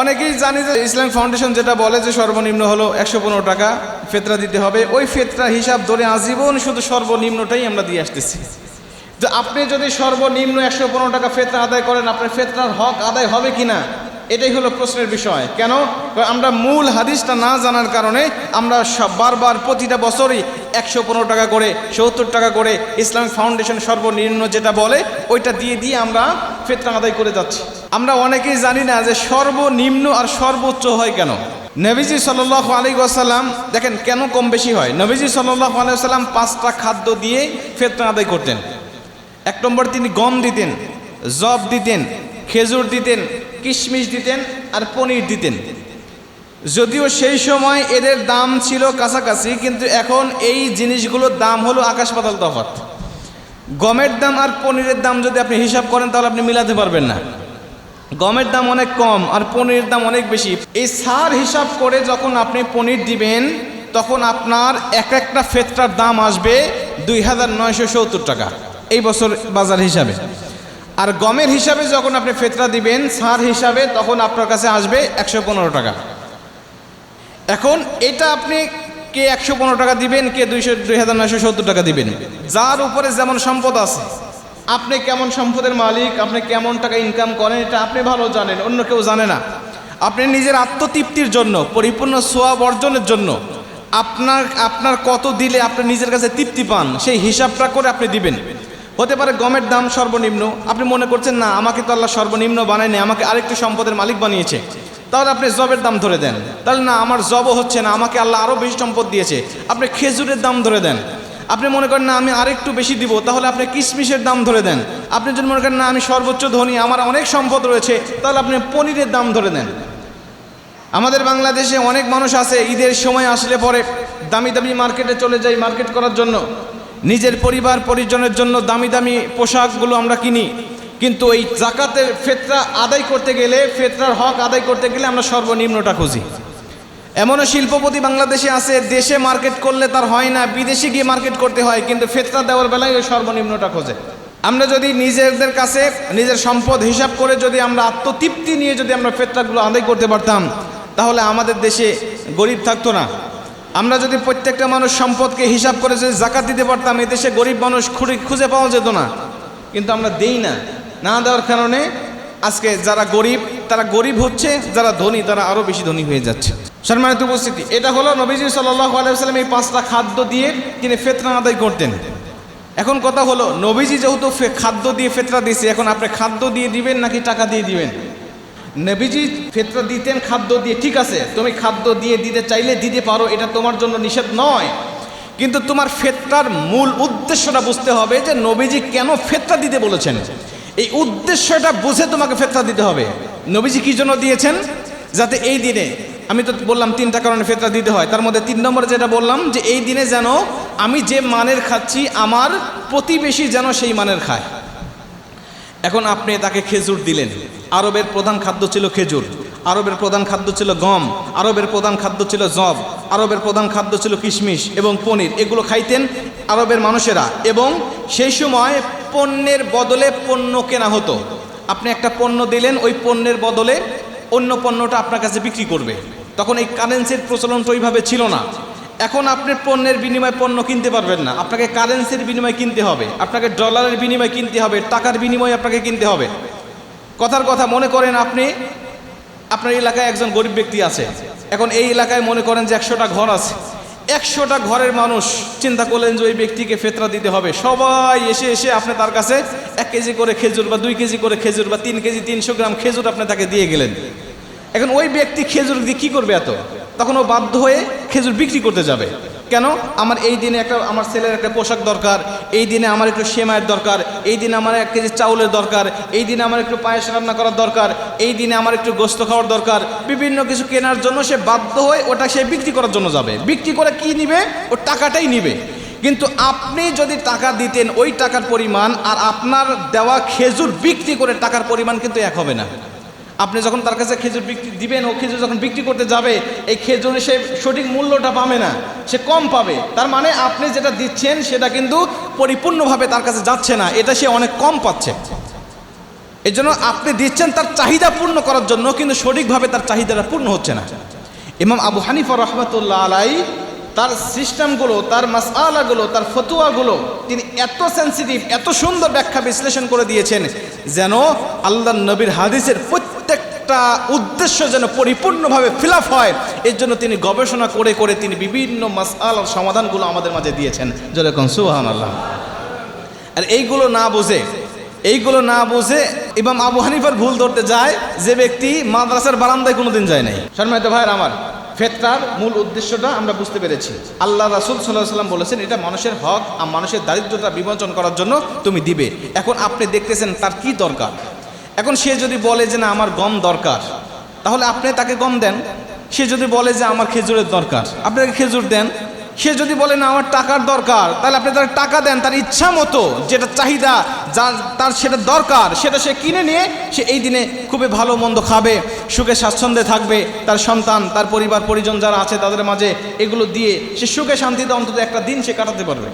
অনেকেই জানি যে ইসলাম ফাউন্ডেশন যেটা বলে যে সর্বনিম্ন হলো একশো পনেরো টাকা ফেতরা দিতে হবে। ওই ফেতরা হিসাব ধরে আজীবন শুধু সর্বনিম্নটাই আমরা দিয়ে আসতেছি। যে আপনি যদি সর্বনিম্ন একশো পনেরো টাকা ফেতরা আদায় করেন, আপনার ফেতরার হক আদায় হবে কি না? এটাই হলো প্রশ্নের বিষয়। কেন? আমরা মূল হাদিসটা না জানার কারণে আমরা বারবার প্রতিটা বছরই একশো পনেরো টাকা করে, সত্তর টাকা করে ইসলামিক ফাউন্ডেশন সর্বনিম্ন যেটা বলে, ওইটা দিয়ে দিয়ে আমরা ফেতরা আদায় করে যাচ্ছি। আমরা অনেকেই জানি না যে সর্বনিম্ন আর সর্বোচ্চ হয় কেন। নবীজি সাল্লাহ আলী দেখেন কেন কম বেশি হয়? নবীজি সাল্লাহ আলী পাঁচটা খাদ্য দিয়ে ফেতরা আদায় করতেন। এক নম্বর তিনি গম দিতেন, জব দিতেন, খেজুর দিতেন, কিশমিশ দিতেন আর পনির দিতেন। যদিও সেই সময় এদের দাম ছিল কাছাকাছি, কিন্তু এখন এই জিনিসগুলোর দাম হলো আকাশ পাতাল তফাত গমের দাম আর পনিরের দাম যদি আপনি হিসাব করেন, তাহলে আপনি মিলাতে পারবেন না। গমের দাম অনেক কম আর পনিরের দাম অনেক বেশি। এই সার হিসাব করে যখন আপনি পনির দিবেন, তখন আপনার এক একটা ফেতরার দাম আসবে দুই হাজার নয়শো সত্তর টাকা এই বছর বাজার হিসাবে। আর গমের হিসাবে যখন আপনি ফেতরা দিবেন, সার হিসাবে, তখন আপনার কাছে আসবে একশো পনেরো টাকা। এখন এটা আপনি কে একশো পনেরো টাকা দিবেন, কে দুইশো, দুই হাজার নয়শো সত্তর টাকা দিবেন। যার উপরে যেমন সম্পদ আছে, আপনি কেমন সম্পদের মালিক, আপনি কেমন টাকা ইনকাম করেন, এটা আপনি ভালো জানেন, অন্য কেউ জানে না। আপনি নিজের আত্মতৃপ্তির জন্য, পরিপূর্ণ সোয়াব অর্জনের জন্য, আপনার আপনার কত দিলে আপনি নিজের কাছে তৃপ্তি পান, সেই হিসাবটা করে আপনি দিবেন। হতে পারে গমের দাম সর্বনিম্ন, আপনি মনে করছেন, না, আমাকে তো আল্লাহ সর্বনিম্ন বানায়নি, আমাকে আরেকটু সম্পদের মালিক বানিয়েছে। তাহলে আপনি জবের দাম ধরে দেন। তাহলে না, আমার জবও হচ্ছে না, আমাকে আল্লাহ আরও বেশি সম্পদ দিয়েছে। আপনি খেজুরের দাম ধরে দেন। আপনি মনে করেন, না, আমি আরেকটু বেশি দিব, তাহলে আপনি কিশমিশের দাম ধরে দেন। আপনি যদি মনে করেন, না, আমি সর্বোচ্চ ধনী, আমার অনেক সম্পদ রয়েছে, তাহলে আপনি পনিরের দাম ধরে দেন। আমাদের বাংলাদেশে অনেক মানুষ আছে, ঈদের সময় আসলে পরে দামি দামি মার্কেটে চলে যাই মার্কেট করার জন্য। নিজের পরিবার পরিজনের জন্য দামি দামি পোশাকগুলো আমরা কিনি। কিন্তু এই জাকাতের ফেতরা আদায় করতে গেলে, ফেতরার হক আদায় করতে গেলে আমরা সর্বনিম্নটা খুঁজি। এমনও শিল্পপতি বাংলাদেশে আছে, দেশে মার্কেট করলে তার হয় না, বিদেশে গিয়ে মার্কেট করতে হয়, কিন্তু ফেতরা দেওয়ার বেলায় ওই সর্বনিম্নটা খোঁজে। আমরা যদি নিজেদের কাছে নিজের সম্পদ হিসাব করে যদি আমরা আত্মতৃপ্তি নিয়ে যদি আমরা ফেতরাগুলো আদায় করতে পারতাম, তাহলে আমাদের দেশে গরিব থাকতো না। আমরা যদি প্রত্যেকটা মানুষ সম্পদকে হিসাব করে যদি জাকাত দিতে পারতাম, এদেশে গরিব মানুষ খুঁজে পাওয়া যেত না। কিন্তু আমরা দেই না। না দেওয়ার কারণে আজকে যারা গরিব, তারা গরিব হচ্ছে, যারা ধনী, তারা আরও বেশি ধনী হয়ে যাচ্ছে। সম্মানিত উপস্থিতি, এটা হলো নবীজি সাল্লাহ আলাইসাল্লাম এই পাঁচটা খাদ্য দিয়ে তিনি ফেতরা আদায় করতেন। এখন কথা হলো, নবীজি যেহেতু খাদ্য দিয়ে ফেতরা দিয়েছে, এখন আপনি খাদ্য দিয়ে দিবেন নাকি টাকা দিয়ে দিবেন? নবীজি ফেতরা দিতেন খাদ্য দিয়ে, ঠিক আছে, তুমি খাদ্য দিয়ে দিতে চাইলে দিতে পারো, এটা তোমার জন্য নিষেধ নয়। কিন্তু তোমার ফেতরার মূল উদ্দেশ্যটা বুঝতে হবে যে নবীজি কেন ফেতরা দিতে বলেছেন? এই উদ্দেশ্যটা বুঝে তোমাকে ফেতরা দিতে হবে। নবীজি কি জন্য দিয়েছেন? যাতে এই দিনে, আমি তো বললাম তিনটা কারণে ফেতরা দিতে হয়। তার মধ্যে তিন নম্বরে যেটা বললাম যে এই দিনে যেন আমি যে মানের খাচ্ছি, আমার প্রতিবেশী যেন সেই মানের খায়। এখন আপনি তাকে খেজুর দিলেন। আরবের প্রধান খাদ্য ছিল খেজুর। আরবের প্রধান খাদ্য ছিল গম। আরবের প্রধান খাদ্য ছিল জব। আরবের প্রধান খাদ্য ছিল কিশমিশ এবং পনির। এগুলো খাইতেন আরবের মানুষেরা এবং সেই সময় পণ্যের বদলে পণ্য কেনা হতো। আপনি একটা পণ্য দিলেন, ওই পণ্যের বদলে অন্য পণ্যটা আপনার কাছে বিক্রি করবে। তখন এই কারেন্সির প্রচলনটা ওইভাবে ছিল না। এখন আপনি পণ্যের বিনিময়ে পণ্য কিনতে পারবেন না। আপনাকে কারেন্সির বিনিময়ে কিনতে হবে, আপনাকে ডলারের বিনিময়ে কিনতে হবে, টাকার বিনিময়ে আপনাকে কিনতে হবে। কথার কথা মনে করেন আপনি, আপনার এলাকায় একজন গরিব ব্যক্তি আছে। এখন এই এলাকায় মনে করেন যে একশোটা ঘর আছে। একশোটা ঘরের মানুষ চিন্তা করলেন যে ওই ব্যক্তিকে ফেতরা দিতে হবে। সবাই এসে এসে আপনি তার কাছে এক কেজি করে খেজুর বা দুই কেজি করে খেজুর বা তিন কেজি তিনশো গ্রাম খেজুর আপনি তাকে দিয়ে গেলেন। এখন ওই ব্যক্তি খেজুর দিয়ে কী করবে এত? তখন ও বাধ্য হয়ে খেজুর বিক্রি করতে যাবে। কেন? আমার এই দিনে একটা, আমার ছেলের একটা পোশাক দরকার, এই দিনে আমার একটু সেমাইয়ের দরকার, এই দিনে আমার এক কেজি চাউলের দরকার, এই দিনে আমার একটু পায়েস রান্না করার দরকার, এই দিনে আমার একটু গোস্ত খাওয়ার দরকার, বিভিন্ন কিছু কেনার জন্য সে বাধ্য হয়ে ওটা সে বিক্রি করার জন্য যাবে। বিক্রি করে কি নিবে? ও টাকাটাই নিবে। কিন্তু আপনি যদি টাকা দিতেন ওই টাকার পরিমাণ আর আপনার দেওয়া খেজুর বিক্রি করে টাকার পরিমাণ কিন্তু এক হবে না। আপনি যখন তার কাছে খেজুর বিক্রি দিবেন, ও খেজুর যখন বিক্রি করতে যাবে, এই খেজুরে সে সঠিক মূল্যটা পাবে না, সে কম পাবে। তার মানে আপনি যেটা দিচ্ছেন, সেটা কিন্তু পরিপূর্ণভাবে তার কাছে যাচ্ছে না, এটা সে অনেক কম পাচ্ছে। এই জন্য আপনি দিচ্ছেন তার চাহিদা পূর্ণ করার জন্য, কিন্তু সঠিকভাবে তার চাহিদাটা পূর্ণ হচ্ছে না। ইমাম আবু হানিফা রহমতুল্লাহ আলাই তার সিস্টেমগুলো, তার মাসআলাগুলো, তার ফতুয়াগুলো, তিনি এত সেন্সিটিভ এত সুন্দর ব্যাখ্যা বিশ্লেষণ করে দিয়েছেন, যেন আল্লাহ নবীর হাদিসের প্রত্যেকটা উদ্দেশ্য যেন পরিপূর্ণভাবে ফিল হয়, এর জন্য তিনি গবেষণা করে করে তিনি বিভিন্ন মাসআলার সমাধানগুলো আমাদের মাঝে দিয়েছেন। যেরকম সুহান আল্লাহ আর এইগুলো না বুঝে, এইগুলো না বুঝে ইমাম আবু হানিফার ভুল ধরতে যায়, যে ব্যক্তি মাদ্রাসার বারান্দায় কোনোদিন যায় নাই। শর্মাইত ভাইয়ের আমার ফেতরার মূল উদ্দেশ্যটা আমরা বুঝতে পেরেছি। আল্লাহ রাসুল সাল্লাহ সাল্লাম বলেছেন, এটা মানুষের হক আর মানুষের দারিদ্রতা বিমোচন করার জন্য তুমি দিবে। এখন আপনি দেখতেছেন তার কি দরকার? এখন সে যদি বলে যে না, আমার গম দরকার, তাহলে আপনি তাকে গম দেন। সে যদি বলে যে আমার খেজুরের দরকার আপনাকে খেজুর দেন। সে যদি বলে না, আমার টাকার দরকার, তাহলে আপনি তার টাকা দেন, তার ইচ্ছা মতো, যেটা চাহিদা যা তার সেটা দরকার, সেটা সে কিনে নিয়ে, সে এই দিনে খুবই ভালো মন্দ খাবে, সুখে স্বাচ্ছন্দ্যে থাকবে। তার সন্তান, তার পরিবার, পরিজন যারা আছে, তাদের মাঝে এগুলো দিয়ে সে সুখে শান্তিতে অন্তত একটা দিন সে কাটাতে পারবে।